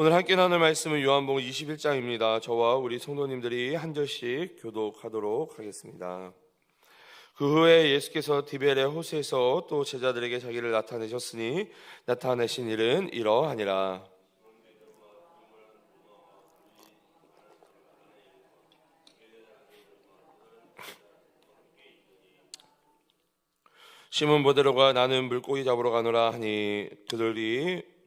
오늘 함께 나눌 말씀은 요한복음 21장입니다. 저와 우리 성도님들이 한 절씩 교독하도록 하겠습니다. 그 후에 예수께서 디베레 호수에서 또 제자들에게 자기를 나타내셨으니 나타내신 일은 이러하니라. 시몬 베드로가 나는 물고기 잡으러 가노라 하니 그들이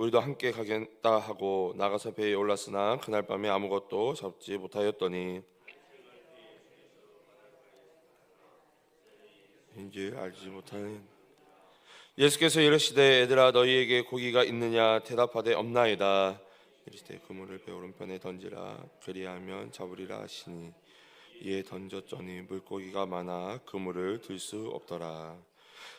우리도 함께 가겠다 하고 나가서 배에 올랐으나 그날 밤에 아무것도 잡지 못하였더니 인지 알지 못하는 예수께서 이르시되 애들아 너희에게 고기가 있느냐? 대답하되 없나이다. 이르시되 그물을 배 오른편에 던지라. 그리하면 잡으리라 하시니 이에 던졌더니 물고기가 많아 그물을 들 수 없더라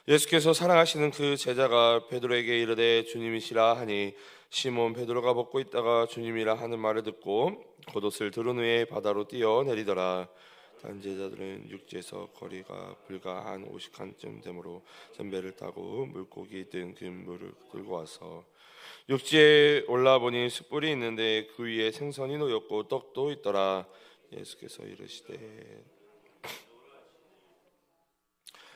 예수께서 사랑하시는 그 제자가 베드로에게 이르되 주님이시라 하니 시몬 베드로가 벗고 있다가 주님이라 하는 말을 듣고 겉옷을 들은 후에 바다로 뛰어 내리더라. 단 제자들은 육지에서 거리가 불과 한 50칸쯤 되므로 전배를 타고 물고기 든 그물을 들고 와서 육지에 올라보니 숯불이 있는데 그 위에 생선이 놓였고 떡도 있더라. 예수께서 이르시되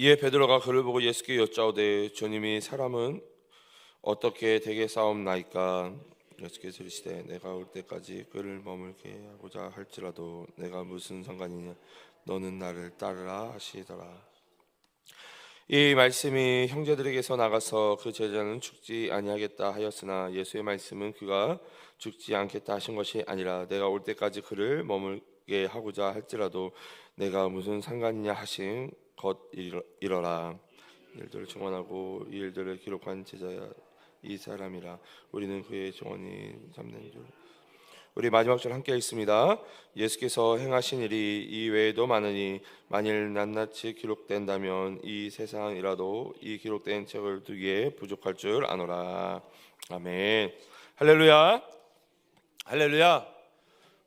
이에 베드로가 그를 보고 예수께 여짜오되 주님이 사람은 어떻게 되게 싸움나이까? 예수께서 이르시되 내가 올 때까지 그를 머물게 하고자 할지라도 내가 무슨 상관이냐? 너는 나를 따르라 하시더라. 이 말씀이 형제들에게서 나가서 그 제자는 죽지 아니하겠다 하였으나 예수의 말씀은 그가 죽지 않겠다 하신 것이 아니라 내가 올 때까지 그를 머물게 하고자 할지라도 내가 무슨 상관이냐 하신 것 이러라 일들을 증언하고 이 일들을 기록한 제자야 이 사람이라 우리는 그의 증언이 잡는 줄 우리 마지막 절 함께 읽습니다. 예수께서 행하신 일이 이 외에도 많으니 만일 낱낱이 기록된다면 이 세상이라도 이 기록된 책을 두기에 부족할 줄 아노라. 아멘. 할렐루야. 할렐루야.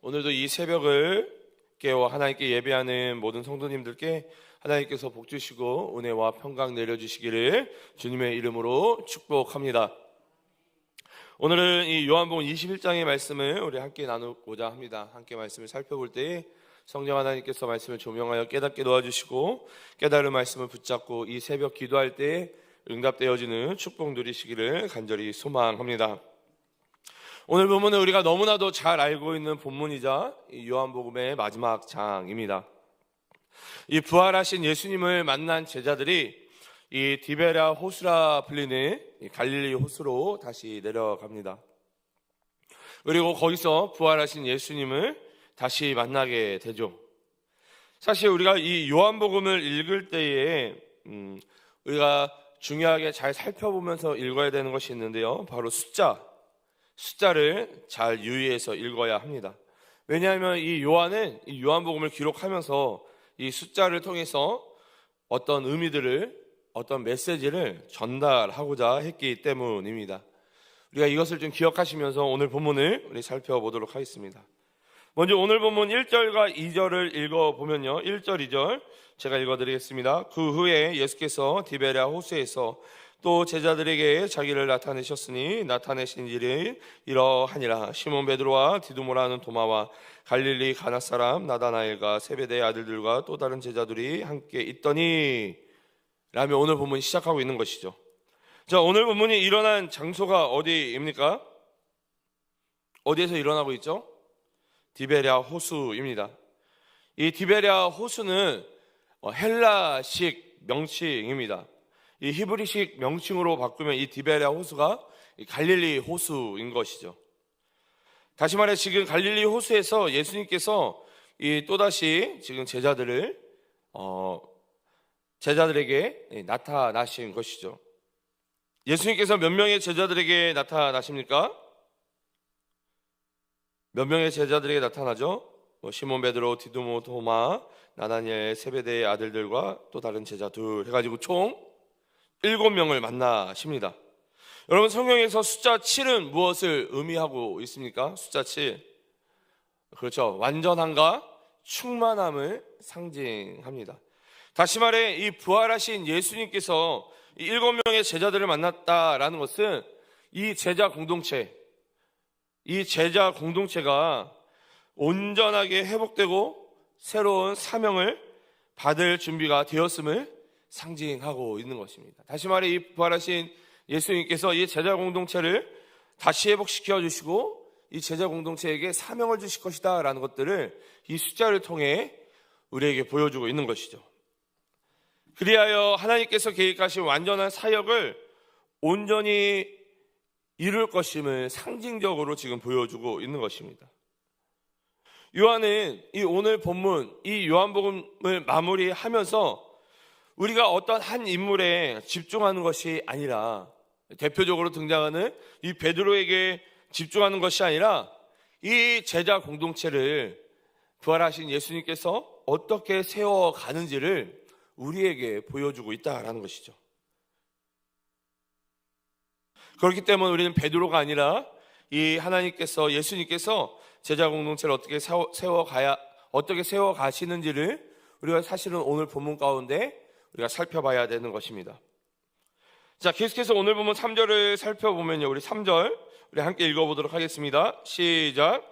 오늘도 이 새벽을 깨워 하나님께 예배하는 모든 성도님들께 하나님께서 복 주시고 은혜와 평강 내려 주시기를 주님의 이름으로 축복합니다. 오늘은 이 요한복음 21장의 말씀을 우리 함께 나누고자 합니다. 함께 말씀을 살펴볼 때 성령 하나님께서 말씀을 조명하여 깨닫게 도와주시고 깨달은 말씀을 붙잡고 이 새벽 기도할 때 응답되어지는 축복 누리시기를 간절히 소망합니다. 오늘 본문은 우리가 너무나도 잘 알고 있는 본문이자 이 요한복음의 마지막 장입니다. 이 부활하신 예수님을 만난 제자들이 이 디베라 호수라 불리는 이 갈릴리 호수로 다시 내려갑니다. 그리고 거기서 부활하신 예수님을 다시 만나게 되죠. 사실 우리가 이 요한복음을 읽을 때에 음, 우리가 중요하게 잘 살펴보면서 읽어야 되는 것이 있는데요. 바로 숫자, 숫자를 잘 유의해서 읽어야 합니다. 왜냐하면 이 요한은 이 요한복음을 기록하면서 이 숫자를 통해서 어떤 의미들을 어떤 메시지를 전달하고자 했기 때문입니다. 우리가 이것을 좀 기억하시면서 오늘 본문을 우리 살펴보도록 하겠습니다. 먼저 오늘 본문 1절과 2절을 읽어 보면요. 1절, 2절 제가 읽어 드리겠습니다. 그 후에 예수께서 디베랴 호수에서 또 제자들에게 자기를 나타내셨으니 나타내신 일이 이러하니라 시몬 베드로와 디두모라는 도마와 갈릴리 가나 사람 나다나엘과 세베대의 아들들과 또 다른 제자들이 함께 있더니 라며 오늘 본문이 시작하고 있는 것이죠. 자, 오늘 본문이 일어난 장소가 어디입니까? 어디에서 일어나고 있죠? 디베랴 호수입니다. 이 디베랴 호수는 어, 헬라식 명칭입니다. 이 히브리식 명칭으로 바꾸면 이 디베랴 호수가 이 갈릴리 호수인 것이죠. 다시 말해 지금 갈릴리 호수에서 예수님께서 이 또다시 지금 제자들을 어, 제자들에게 나타나신 것이죠. 예수님께서 몇 명의 제자들에게 나타나십니까? 몇 명의 제자들에게 나타나죠? 뭐 시몬 베드로, 디두모, 도마, 나다니엘, 세베대의 아들들과 또 다른 제자 둘 해가지고 총 일곱 명을 만나십니다. 여러분 성경에서 숫자 7은 무엇을 의미하고 있습니까? 숫자 7. 그렇죠. 완전함과 충만함을 상징합니다. 다시 말해 이 부활하신 예수님께서 이 일곱 명의 제자들을 만났다라는 것은 이 제자 공동체, 이 제자 공동체가 온전하게 회복되고 새로운 사명을 받을 준비가 되었음을 상징하고 있는 것입니다. 다시 말해 이 부활하신 예수님께서 이 제자 공동체를 다시 회복시켜 주시고 이 제자 공동체에게 사명을 주실 것이다라는 것들을 이 숫자를 통해 우리에게 보여주고 있는 것이죠. 그리하여 하나님께서 계획하신 완전한 사역을 온전히 이룰 것임을 상징적으로 지금 보여주고 있는 것입니다. 요한은 이 오늘 본문, 이 요한복음을 마무리하면서 우리가 어떤 한 인물에 집중하는 것이 아니라 대표적으로 등장하는 이 베드로에게 집중하는 것이 아니라 이 제자 공동체를 부활하신 예수님께서 어떻게 세워 가는지를 우리에게 보여주고 있다라는 것이죠. 그렇기 때문에 우리는 베드로가 아니라 이 하나님께서 예수님께서 제자 공동체를 어떻게 세워, 세워가야 어떻게 세워 가시는지를 우리가 사실은 오늘 본문 가운데 우리가 살펴봐야 되는 것입니다. 자, 계속해서 오늘 본문 3절을 살펴보면요. 우리 3절 우리 함께 읽어 보도록 하겠습니다. 시작.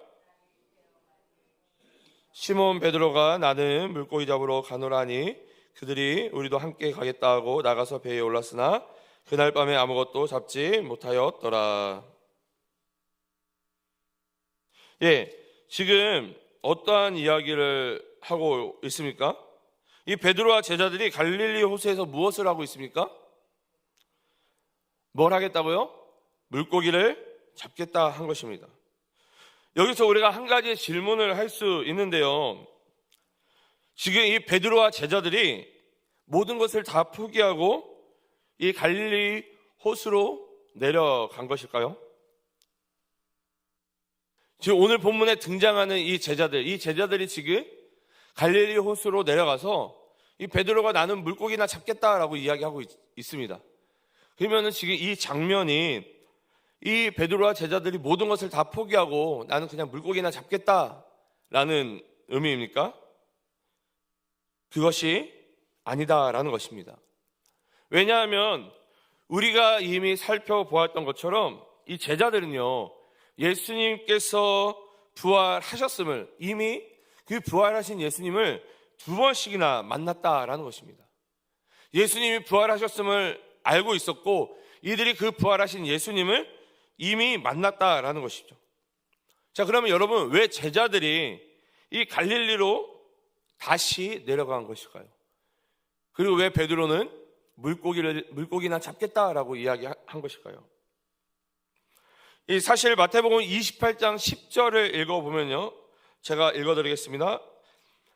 시몬 베드로가 나는 물고기 잡으러 가노라니 그들이 우리도 함께 가겠다 하고 나가서 배에 올랐으나 그날 밤에 아무것도 잡지 못하였더라. 예, 지금 어떠한 이야기를 하고 있습니까? 이 베드로와 제자들이 갈릴리 호수에서 무엇을 하고 있습니까? 뭘 하겠다고요? 물고기를 잡겠다 한 것입니다. 여기서 우리가 한 가지 질문을 할 수 있는데요. 지금 이 베드로와 제자들이 모든 것을 다 포기하고 이 갈릴리 호수로 내려간 것일까요? 지금 오늘 본문에 등장하는 이 제자들, 이 제자들이 지금 갈릴리 호수로 내려가서 이 베드로가 나는 물고기나 잡겠다라고 이야기하고 있, 습니다 그러면은 지금 이 장면이 이 베드로와 제자들이 모든 것을 다 포기하고 나는 그냥 물고기나 잡겠다라는 의미입니까? 그것이 아니다라는 것입니다. 왜냐하면 우리가 이미 살펴보았던 것처럼 이 제자들은요, 예수님께서 부활하셨음을 이미 그 부활하신 예수님을 두 번씩이나 만났다라는 것입니다. 예수님이 부활하셨음을 알고 있었고 이들이 그 부활하신 예수님을 이미 만났다라는 것이죠. 자, 그러면 여러분 왜 제자들이 이 갈릴리로 다시 내려간 것일까요? 그리고 왜 베드로는 물고기를 물고기나 잡겠다라고 이야기한 것일까요? 이 사실 마태복음 28장 10절을 읽어 보면요. 제가 읽어 드리겠습니다.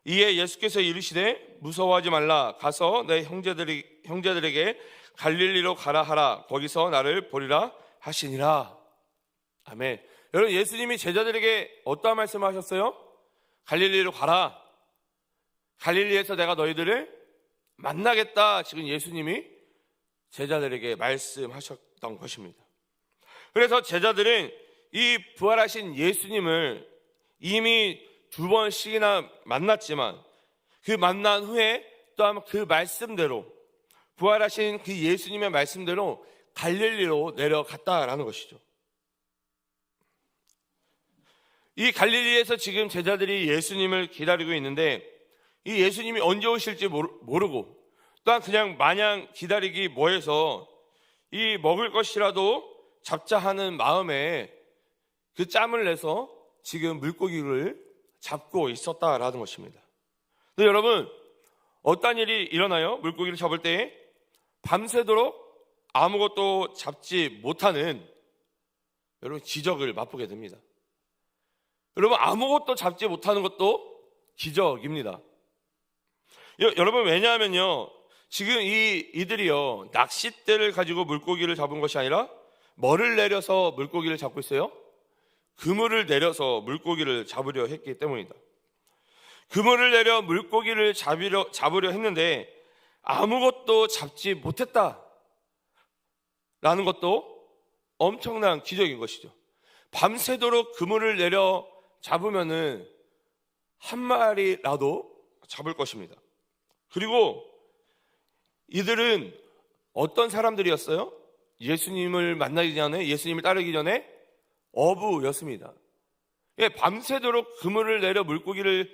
이에 예수께서 이르시되 무서워하지 말라 가서 내 형제들이 형제들에게 갈릴리로 가라 하라 거기서 나를 보리라 하시니라. 아멘. 여러분 예수님이 제자들에게 어떠한 말씀을 하셨어요? 갈릴리로 가라. 갈릴리에서 내가 너희들을 만나겠다. 지금 예수님이 제자들에게 말씀하셨던 것입니다. 그래서 제자들은 이 부활하신 예수님을 이미 두 번씩이나 만났지만 그 만난 후에 또한 그 말씀대로 부활하신 그 예수님의 말씀대로 갈릴리로 내려갔다라는 것이죠. 이 갈릴리에서 지금 제자들이 예수님을 기다리고 있는데 이 예수님이 언제 오실지 모르고 또한 그냥 마냥 기다리기 뭐해서 이 먹을 것이라도 잡자 하는 마음에 그 짬을 내서 지금 물고기를 잡고 있었다라는 것입니다. 근데 여러분 어떤 일이 일어나요? 물고기를 잡을 때 밤새도록 아무것도 잡지 못하는 여러분 기적을 맛보게 됩니다. 여러분 아무것도 잡지 못하는 것도 기적입니다. 여, 여러분 왜냐하면요 지금 이 이들이요 낚싯대를 가지고 물고기를 잡은 것이 아니라 뭐를 내려서 물고기를 잡고 있어요? 그물을 내려서 물고기를 잡으려 했기 때문이다. 그물을 내려 물고기를 잡으려, 잡으려 했는데 아무것도 잡지 못했다. 라는 것도 엄청난 기적인 것이죠. 밤새도록 그물을 내려 잡으면은 한 마리라도 잡을 것입니다. 그리고 이들은 어떤 사람들이었어요? 예수님을 만나기 전에, 예수님을 따르기 전에 어부였습니다. 예, 밤새도록 그물을 내려 물고기를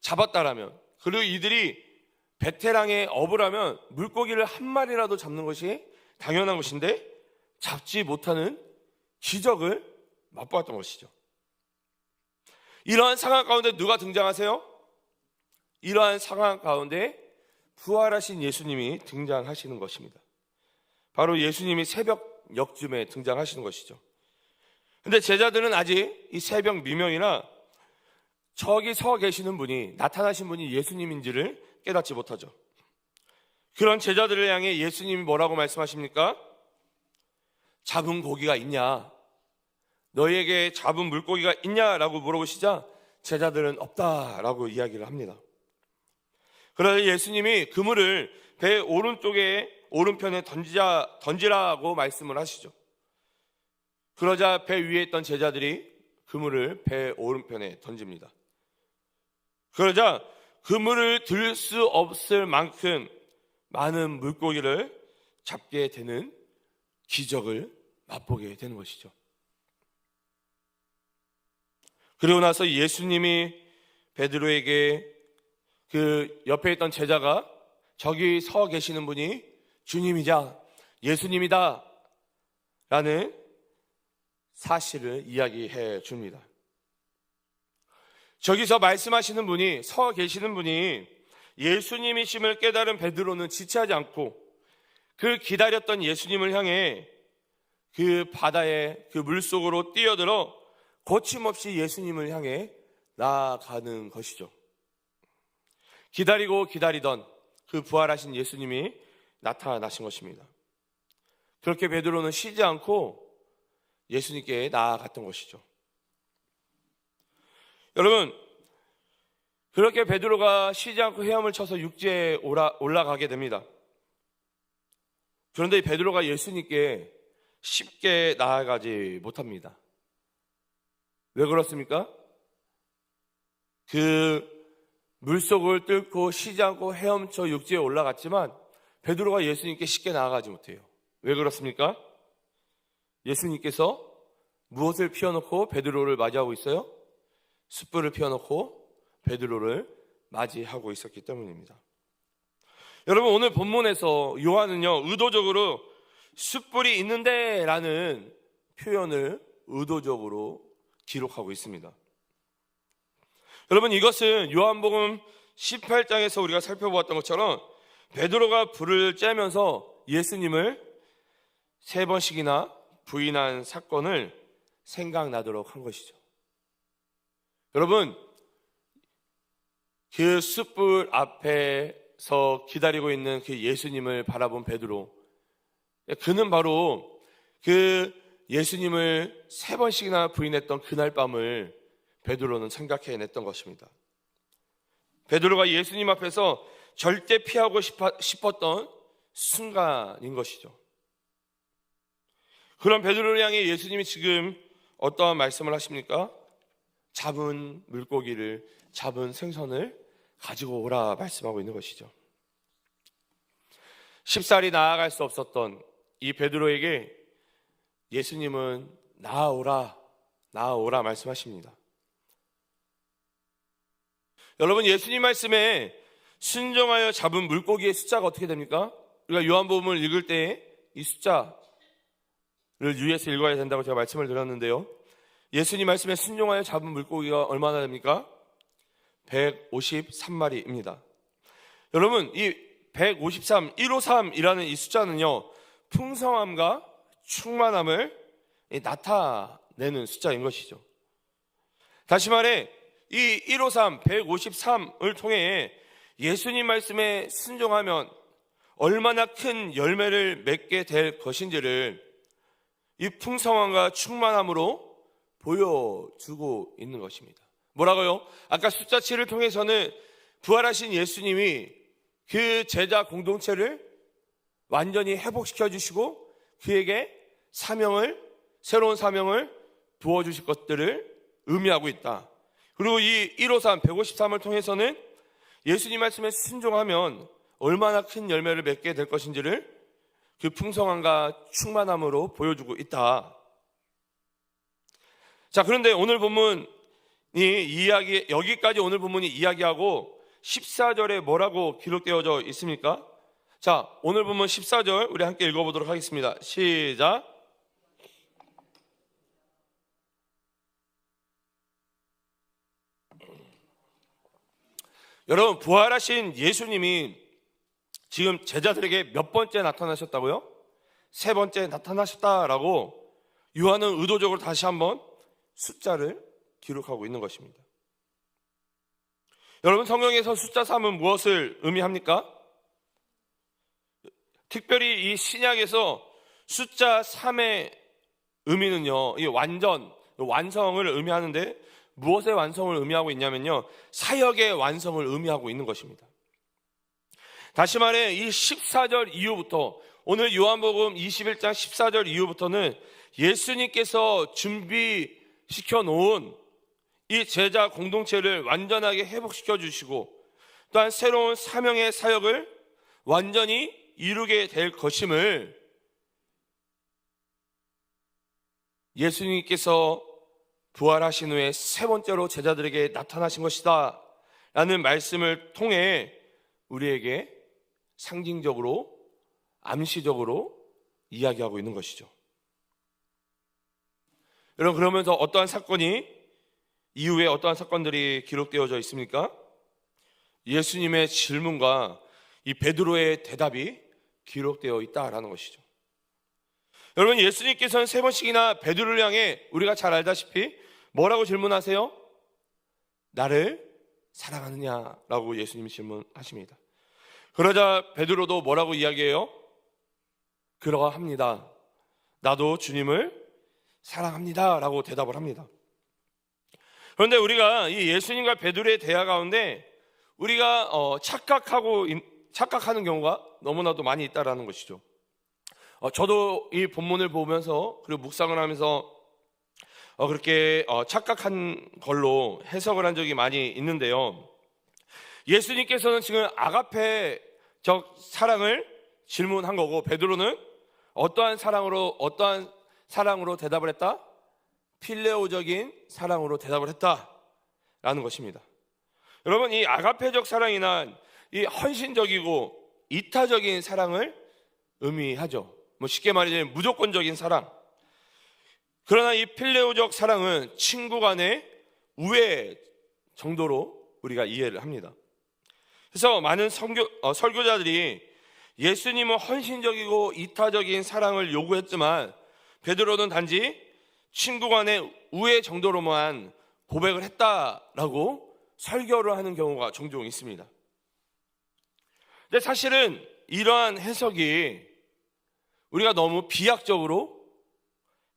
잡았다라면, 그리고 이들이 베테랑의 어부라면 물고기를 한 마리라도 잡는 것이 당연한 것인데, 잡지 못하는 기적을 맛보았던 것이죠. 이러한 상황 가운데 누가 등장하세요? 이러한 상황 가운데 부활하신 예수님이 등장하시는 것입니다. 바로 예수님이 새벽 역쯤에 등장하시는 것이죠. 근데 제자들은 아직 이 새벽 미명이나 저기 서 계시는 분이 나타나신 분이 예수님인지를 깨닫지 못하죠. 그런 제자들을 향해 예수님이 뭐라고 말씀하십니까? 잡은 고기가 있냐? 너희에게 잡은 물고기가 있냐라고 물어보시자 제자들은 없다라고 이야기를 합니다. 그러자 예수님이 그물을 배 오른쪽에 오른편에 던지자 던지라고 말씀을 하시죠. 그러자 배 위에 있던 제자들이 그물을 배 오른편에 던집니다. 그러자 그물을 들 수 없을 만큼 많은 물고기를 잡게 되는 기적을 맛보게 되는 것이죠. 그리고 나서 예수님이 베드로에게 그 옆에 있던 제자가 저기 서 계시는 분이 주님이자 예수님이다 라는 사실을 이야기해 줍니다. 저기서 말씀하시는 분이 서 계시는 분이 예수님이심을 깨달은 베드로는 지체하지 않고 그 기다렸던 예수님을 향해 그 바다의 그 물속으로 뛰어들어 거침없이 예수님을 향해 나아가는 것이죠. 기다리고 기다리던 그 부활하신 예수님이 나타나신 것입니다. 그렇게 베드로는 쉬지 않고 예수님께 나아갔던 것이죠. 여러분, 그렇게 베드로가 쉬지 않고 헤엄을 쳐서 육지에 올라가게 됩니다. 그런데 베드로가 예수님께 쉽게 나아가지 못합니다. 왜 그렇습니까? 그 물속을 뚫고 쉬지 않고 헤엄쳐 육지에 올라갔지만 베드로가 예수님께 쉽게 나아가지 못해요. 왜 그렇습니까? 예수님께서 무엇을 피워놓고 베드로를 맞이하고 있어요? 숯불을 피워놓고 베드로를 맞이하고 있었기 때문입니다. 여러분 오늘 본문에서 요한은요 의도적으로 숯불이 있는데라는 표현을 의도적으로 기록하고 있습니다. 여러분 이것은 요한복음 18장에서 우리가 살펴보았던 것처럼 베드로가 불을 쬐면서 예수님을 세 번씩이나 부인한 사건을 생각나도록 한 것이죠. 여러분 그 숯불 앞에서 기다리고 있는 그 예수님을 바라본 베드로. 그는 바로 그 예수님을 세 번씩이나 부인했던 그날 밤을 베드로는 생각해냈던 것입니다. 베드로가 예수님 앞에서 절대 피하고 싶었던 순간인 것이죠. 그런 베드로를 향해 예수님이 지금 어떠한 말씀을 하십니까? 잡은 물고기를 잡은 생선을 가지고 오라 말씀하고 있는 것이죠. 십살이 나아갈 수 없었던 이 베드로에게 예수님은 나아오라, 나아오라 말씀하십니다. 여러분 예수님 말씀에 순종하여 잡은 물고기의 숫자가 어떻게 됩니까? 우리가 요한복음을 읽을 때 이 숫자를 유의해서 읽어야 된다고 제가 말씀을 드렸는데요. 예수님 말씀에 순종하여 잡은 물고기가 얼마나 됩니까? 153마리입니다. 여러분, 이 153, 153이라는 이 숫자는요, 풍성함과 충만함을 나타내는 숫자인 것이죠. 다시 말해, 이 153, 153을 통해 예수님 말씀에 순종하면 얼마나 큰 열매를 맺게 될 것인지를 이 풍성함과 충만함으로 보여주고 있는 것입니다. 뭐라고요? 아까 숫자 7을 통해서는 부활하신 예수님이 그 제자 공동체를 완전히 회복시켜 주시고 그에게 사명을 새로운 사명을 부어 주실 것들을 의미하고 있다. 그리고 이 153, 153을 통해서는 예수님 말씀에 순종하면 얼마나 큰 열매를 맺게 될 것인지를 그 풍성함과 충만함으로 보여주고 있다. 자, 그런데 오늘 본문이 이야기, 여기까지 오늘 본문이 이야기하고 14절에 뭐라고 기록되어져 있습니까? 자, 오늘 본문 14절 우리 함께 읽어보도록 하겠습니다. 시작. 여러분, 부활하신 예수님이 지금 제자들에게 몇 번째 나타나셨다고요? 세 번째 나타나셨다라고 요한은 의도적으로 다시 한번 숫자를 기록하고 있는 것입니다. 여러분 성경에서 숫자 3은 무엇을 의미합니까? 특별히 이 신약에서 숫자 3의 의미는요, 이 완전, 완성을 의미하는데 무엇의 완성을 의미하고 있냐면요, 사역의 완성을 의미하고 있는 것입니다. 다시 말해 이 14절 이후부터 오늘 요한복음 21장 14절 이후부터는 예수님께서 준비시켜 놓은 이 제자 공동체를 완전하게 회복시켜 주시고 또한 새로운 사명의 사역을 완전히 이루게 될 것임을 예수님께서 부활하신 후에 세 번째로 제자들에게 나타나신 것이다. 라는 말씀을 통해 우리에게 상징적으로, 암시적으로 이야기하고 있는 것이죠. 여러분, 그러면서 어떠한 사건이 이후에 어떠한 사건들이 기록되어져 있습니까? 예수님의 질문과 이 베드로의 대답이 기록되어 있다라는 것이죠. 여러분 예수님께서는 세 번씩이나 베드로를 향해 우리가 잘 알다시피 뭐라고 질문하세요? 나를 사랑하느냐라고 예수님이 질문하십니다. 그러자 베드로도 뭐라고 이야기해요? 그러합니다. 나도 주님을 사랑합니다 라고 대답을 합니다. 그런데 우리가 이 예수님과 베드로의 대화 가운데 우리가 어, 착각하고 착각하는 경우가 너무나도 많이 있다라는 것이죠. 어, 저도 이 본문을 보면서 그리고 묵상을 하면서 어, 그렇게 착각한 걸로 해석을 한 적이 많이 있는데요. 예수님께서는 지금 아가페적 사랑을 질문한 거고 베드로는 어떠한 사랑으로 어떠한 사랑으로 대답을 했다? 필레오적인 사랑으로 대답을 했다라는 것입니다. 여러분 이 아가페적 사랑이나 이 헌신적이고 이타적인 사랑을 의미하죠. 뭐 쉽게 말하자면 무조건적인 사랑. 그러나 이 필레오적 사랑은 친구 간의 우애 정도로 우리가 이해를 합니다. 그래서 많은 선교, 어, 설교자들이 예수님은 헌신적이고 이타적인 사랑을 요구했지만 베드로는 단지 친구 간의 우애 정도로만 고백을 했다라고 설교를 하는 경우가 종종 있습니다. 근데 사실은 이러한 해석이 우리가 너무 비약적으로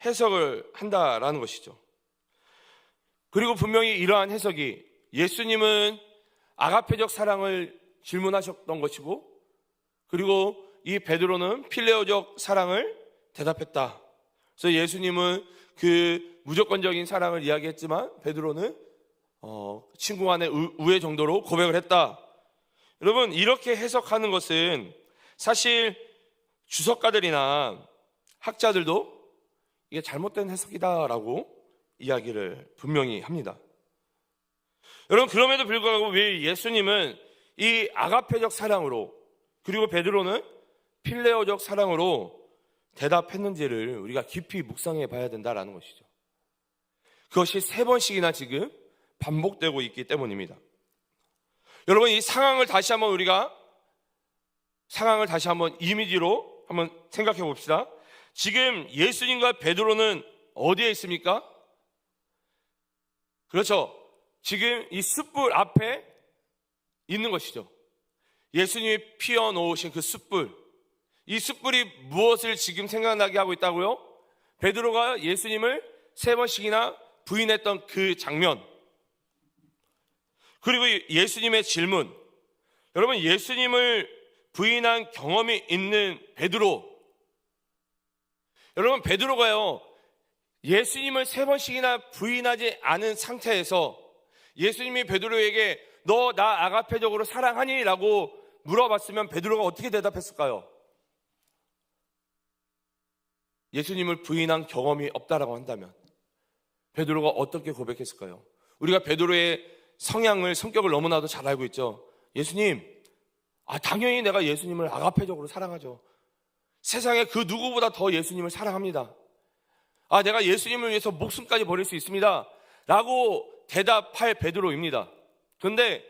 해석을 한다라는 것이죠. 그리고 분명히 이러한 해석이 예수님은 아가페적 사랑을 질문하셨던 것이고 그리고 이 베드로는 필레오적 사랑을 대답했다. 그래서 예수님은 그 무조건적인 사랑을 이야기했지만 베드로는 어, 친구 간의 우- 우애 정도로 고백을 했다. 여러분 이렇게 해석하는 것은 사실 주석가들이나 학자들도 이게 잘못된 해석이다라고 이야기를 분명히 합니다. 여러분 그럼에도 불구하고 왜 예수님은 이 아가페적 사랑으로 그리고 베드로는 필레오적 사랑으로 대답했는지를 우리가 깊이 묵상해 봐야 된다라는 것이죠. 그것이 세 번씩이나 지금 반복되고 있기 때문입니다. 여러분 이 상황을 다시 한번 우리가 상황을 다시 한번 이미지로 한번 생각해 봅시다. 지금 예수님과 베드로는 어디에 있습니까? 그렇죠. 지금 이 숯불 앞에 있는 것이죠. 예수님이 피워 놓으신 그 숯불. 이 숯불이 무엇을 지금 생각나게 하고 있다고요? 베드로가 예수님을 세 번씩이나 부인했던 그 장면. 그리고 예수님의 질문. 여러분, 예수님을 부인한 경험이 있는 베드로. 여러분, 베드로가요, 예수님을 세 번씩이나 부인하지 않은 상태에서 예수님이 베드로에게 너 나 아가페적으로 사랑하니? 라고 물어봤으면 베드로가 어떻게 대답했을까요? 예수님을 부인한 경험이 없다라고 한다면 베드로가 어떻게 고백했을까요? 우리가 베드로의 성향을 성격을 너무나도 잘 알고 있죠. 예수님, 아 당연히 내가 예수님을 아가페적으로 사랑하죠. 세상에 그 누구보다 더 예수님을 사랑합니다. 아 내가 예수님을 위해서 목숨까지 버릴 수 있습니다. 라고 대답할 베드로입니다. 그런데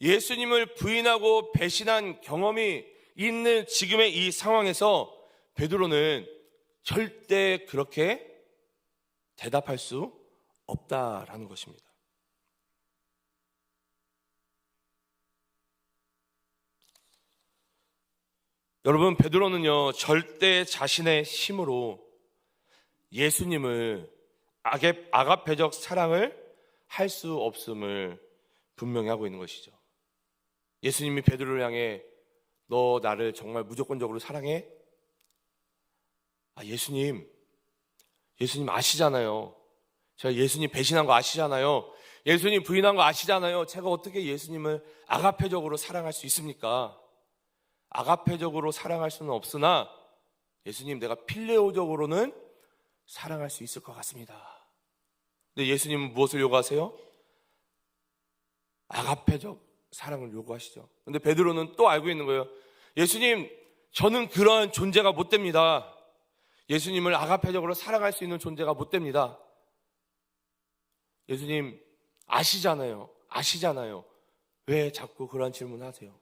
예수님을 부인하고 배신한 경험이 있는 지금의 이 상황에서 베드로는 절대 그렇게 대답할 수 없다라는 것입니다. 여러분 베드로는요 절대 자신의 힘으로 예수님을 아게, 아가페적 사랑을 할 수 없음을 분명히 하고 있는 것이죠. 예수님이 베드로를 향해 너 나를 정말 무조건적으로 사랑해? 아, 예수님, 예수님 아시잖아요. 제가 예수님 배신한 거 아시잖아요. 예수님 부인한 거 아시잖아요. 제가 어떻게 예수님을 아가페적으로 사랑할 수 있습니까? 아가페적으로 사랑할 수는 없으나 예수님 내가 필레오적으로는 사랑할 수 있을 것 같습니다. 근데 예수님은 무엇을 요구하세요? 아가페적 사랑을 요구하시죠. 근데 베드로는 또 알고 있는 거예요. 예수님, 저는 그러한 존재가 못 됩니다. 예수님을 아가페적으로 사랑할 수 있는 존재가 못 됩니다. 예수님, 아시잖아요. 아시잖아요. 왜 자꾸 그러한 질문을 하세요?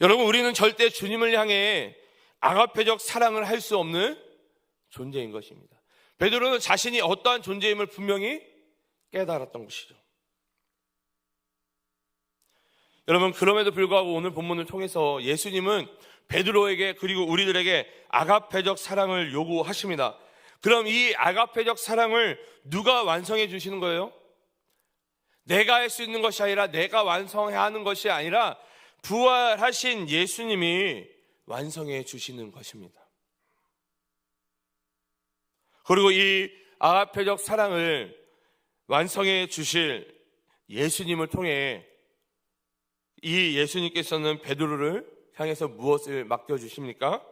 여러분, 우리는 절대 주님을 향해 아가페적 사랑을 할 수 없는 존재인 것입니다. 베드로는 자신이 어떠한 존재임을 분명히 깨달았던 것이죠. 여러분 그럼에도 불구하고 오늘 본문을 통해서 예수님은 베드로에게 그리고 우리들에게 아가페적 사랑을 요구하십니다. 그럼 이 아가페적 사랑을 누가 완성해 주시는 거예요? 내가 할 수 있는 것이 아니라 내가 완성해야 하는 것이 아니라 부활하신 예수님이 완성해 주시는 것입니다. 그리고 이 아가페적 사랑을 완성해 주실 예수님을 통해 이 예수님께서는 베드로를 향해서 무엇을 맡겨 주십니까?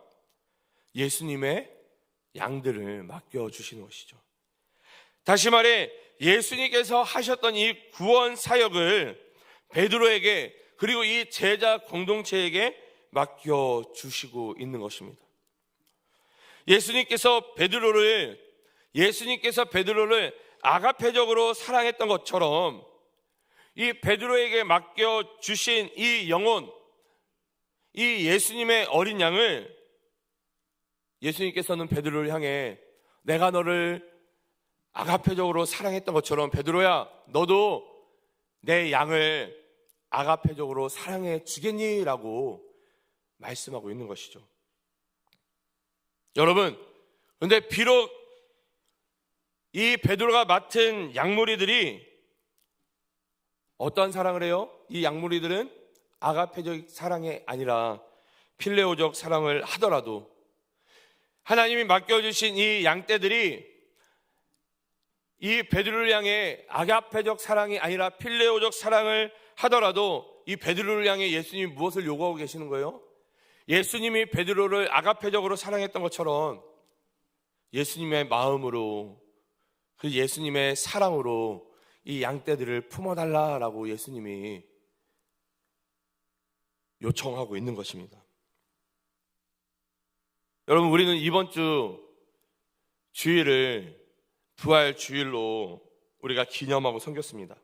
예수님의 양들을 맡겨 주시는 것이죠. 다시 말해 예수님께서 하셨던 이 구원 사역을 베드로에게 그리고 이 제자 공동체에게 맡겨 주시고 있는 것입니다. 예수님께서 베드로를 예수님께서 베드로를 아가페적으로 사랑했던 것처럼 이 베드로에게 맡겨 주신 이 영혼 이 예수님의 어린 양을 예수님께서는 베드로를 향해 내가 너를 아가페적으로 사랑했던 것처럼 베드로야 너도 내 양을 아가페적으로 사랑해 주겠니라고 말씀하고 있는 것이죠. 여러분, 근데 비록 이 베드로가 맡은 양무리들이 어떠한 사랑을 해요? 이 양무리들은 아가페적 사랑이 아니라 필레오적 사랑을 하더라도 하나님이 맡겨주신 이 양떼들이 이 베드로를 향해 아가페적 사랑이 아니라 필레오적 사랑을 하더라도 이 베드로를 향해 예수님이 무엇을 요구하고 계시는 거예요? 예수님이 베드로를 아가페적으로 사랑했던 것처럼 예수님의 마음으로 그 예수님의 사랑으로 이 양떼들을 품어달라라고 예수님이 요청하고 있는 것입니다. 여러분, 우리는 이번 주 주일을 부활 주일로 우리가 기념하고 섬겼습니다.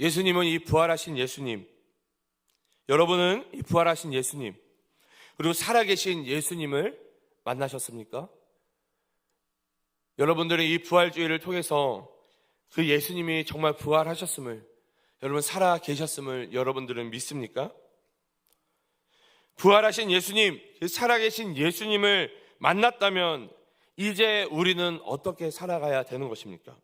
예수님은 이 부활하신 예수님, 여러분은 이 부활하신 예수님, 그리고 살아계신 예수님을 만나셨습니까? 여러분들은 이 부활주의를 통해서 그 예수님이 정말 부활하셨음을, 여러분 살아 계셨음을 여러분들은 믿습니까? 부활하신 예수님, 그 살아계신 예수님을 만났다면 이제 우리는 어떻게 살아가야 되는 것입니까?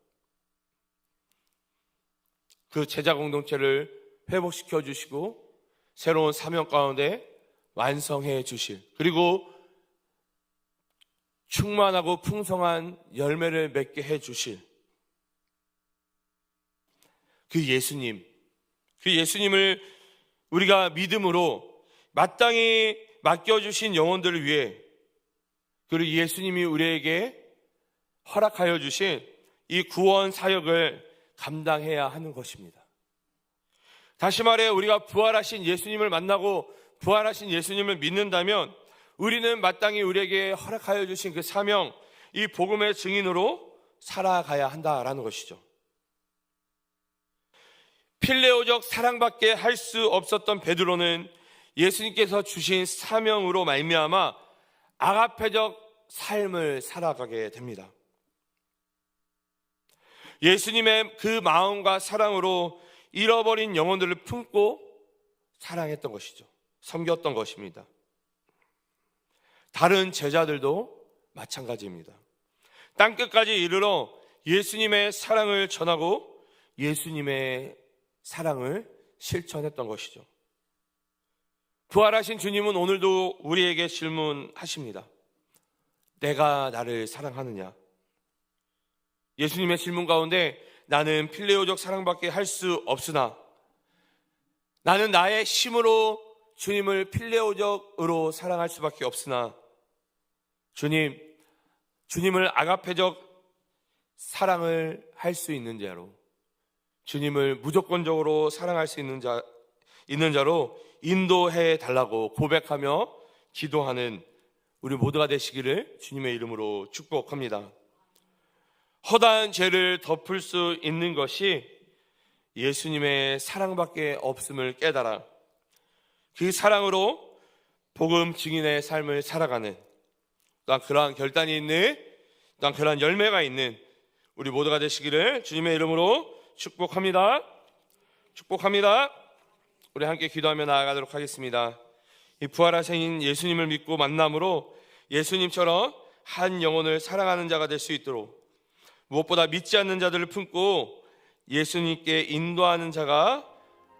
그 제자 공동체를 회복시켜 주시고 새로운 사명 가운데 완성해 주실 그리고 충만하고 풍성한 열매를 맺게 해 주실 그 예수님 그 예수님을 우리가 믿음으로 마땅히 맡겨주신 영혼들을 위해 그리고 예수님이 우리에게 허락하여 주신 이 구원 사역을 감당해야 하는 것입니다. 다시 말해 우리가 부활하신 예수님을 만나고 부활하신 예수님을 믿는다면 우리는 마땅히 우리에게 허락하여 주신 그 사명, 이 복음의 증인으로 살아가야 한다라는 것이죠. 필레오적 사랑밖에 할 수 없었던 베드로는 예수님께서 주신 사명으로 말미암아 아가페적 삶을 살아가게 됩니다. 예수님의 그 마음과 사랑으로 잃어버린 영혼들을 품고 사랑했던 것이죠. 섬겼던 것입니다. 다른 제자들도 마찬가지입니다. 땅끝까지 이르러 예수님의 사랑을 전하고 예수님의 사랑을 실천했던 것이죠. 부활하신 주님은 오늘도 우리에게 질문하십니다. 내가 나를 사랑하느냐? 예수님의 질문 가운데 나는 필레오적 사랑밖에 할 수 없으나 나는 나의 힘으로 주님을 필레오적으로 사랑할 수밖에 없으나 주님, 주님을 아가페적 사랑을 할 수 있는 자로 주님을 무조건적으로 사랑할 수 있는 자 있는 자로 인도해 달라고 고백하며 기도하는 우리 모두가 되시기를 주님의 이름으로 축복합니다. 허다한 죄를 덮을 수 있는 것이 예수님의 사랑밖에 없음을 깨달아 그 사랑으로 복음 증인의 삶을 살아가는 또한 그러한 결단이 있는 또한 그러한 열매가 있는 우리 모두가 되시기를 주님의 이름으로 축복합니다. 축복합니다. 우리 함께 기도하며 나아가도록 하겠습니다. 이 부활하신 예수님을 믿고 만남으로 예수님처럼 한 영혼을 사랑하는 자가 될 수 있도록 무엇보다 믿지 않는 자들을 품고 예수님께 인도하는 자가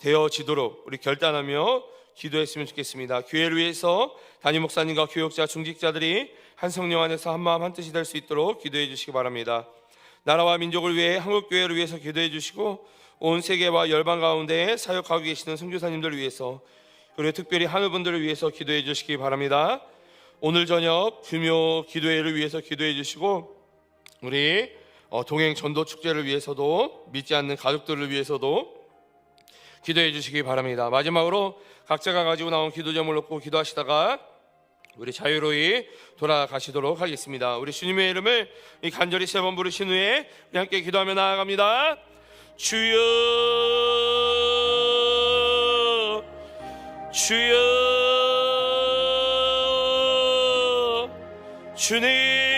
되어지도록 우리 결단하며 기도했으면 좋겠습니다. 교회를 위해서 담임 목사님과 교육자, 중직자들이 한 성령 안에서 한 마음 한 뜻이 될 수 있도록 기도해 주시기 바랍니다. 나라와 민족을 위해 한국 교회를 위해서 기도해 주시고 온 세계와 열방 가운데 사역하고 계시는 선교사님들을 위해서 그리고 특별히 하늘분들을 위해서 기도해 주시기 바랍니다. 오늘 저녁 규모 기도회를 위해서 기도해 주시고 우리 어, 동행 전도 축제를 위해서도 믿지 않는 가족들을 위해서도 기도해 주시기 바랍니다. 마지막으로 각자가 가지고 나온 기도 제목을 놓고 기도하시다가 우리 자유로이 돌아가시도록 하겠습니다. 우리 주님의 이름을 간절히 세 번 부르신 후에 함께 기도하며 나아갑니다. 주여 주여 주님